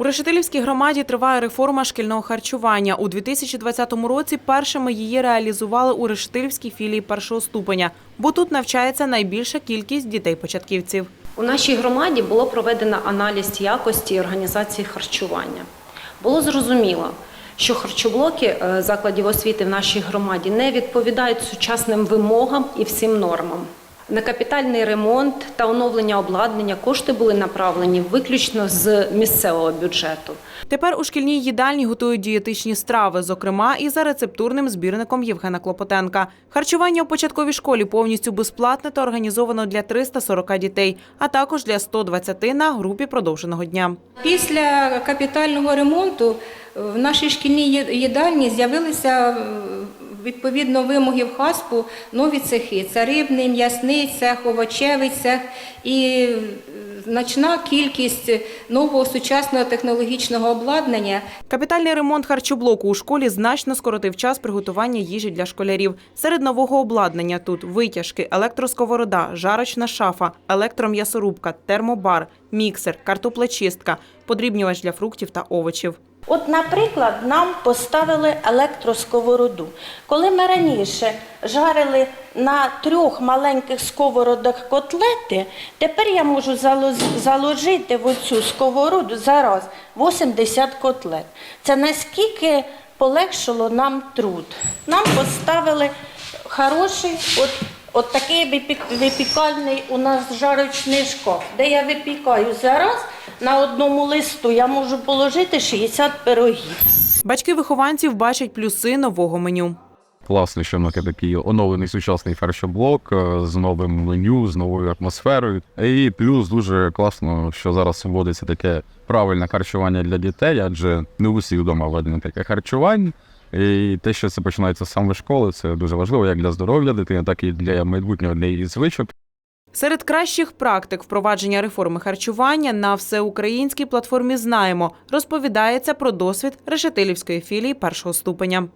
У Решетилівській громаді триває реформа шкільного харчування. У 2020 році першими її реалізували у Решетилівській філії першого ступеня, бо тут навчається найбільша кількість дітей-початківців. У нашій громаді було проведено аналіз якості організації харчування. Було зрозуміло, що харчоблоки е, закладів освіти в нашій громаді не відповідають сучасним вимогам і всім нормам. На капітальний ремонт та оновлення обладнання кошти були направлені виключно з місцевого бюджету. Тепер у шкільній їдальні готують дієтичні страви, зокрема і за рецептурним збірником Євгена Клопотенка. Харчування у початковій школі повністю безплатне та організовано для 340 дітей, а також для 120 на групі продовженого дня. Після капітального ремонту в нашій шкільній їдальні з'явилися відповідно вимоги в ХАСПу нові цехи. Це рибний, м'ясний цех, овочевий цех і е, значна кількість нового сучасного технологічного обладнання. Капітальний ремонт харчоблоку у школі значно скоротив час приготування їжі для школярів. Серед нового обладнання тут витяжки, електросковорода, жарочна шафа, електром'ясорубка, термобар, міксер, картоплечистка, подрібнювач для фруктів та овочів. От, наприклад, нам поставили електросковороду. Коли ми раніше жарили на трьох маленьких сковородах котлети, тепер я можу заложити в оцю сковороду зараз 80 котлет. Це наскільки полегшило нам труд. Нам поставили хороший, от, от такий випік- випікальний у нас жарочний шкаф, де я випікаю зараз. На одному листу я можу положити 60 пирогів. Батьки вихованців бачать плюси нового меню. Класно, що ми такий оновлений сучасний харчоблок е, з новим меню, з новою атмосферою. І плюс дуже класно, що зараз вводиться таке правильне харчування для дітей, адже не у всіх вдома введено таке харчування. І те, що це починається саме школи, це дуже важливо як для здоров'я дитини, так і для майбутнього для її звичок. Серед кращих практик впровадження реформи харчування на всеукраїнській платформі Знаємо розповідається про досвід Решетилівської філії першого ступеня.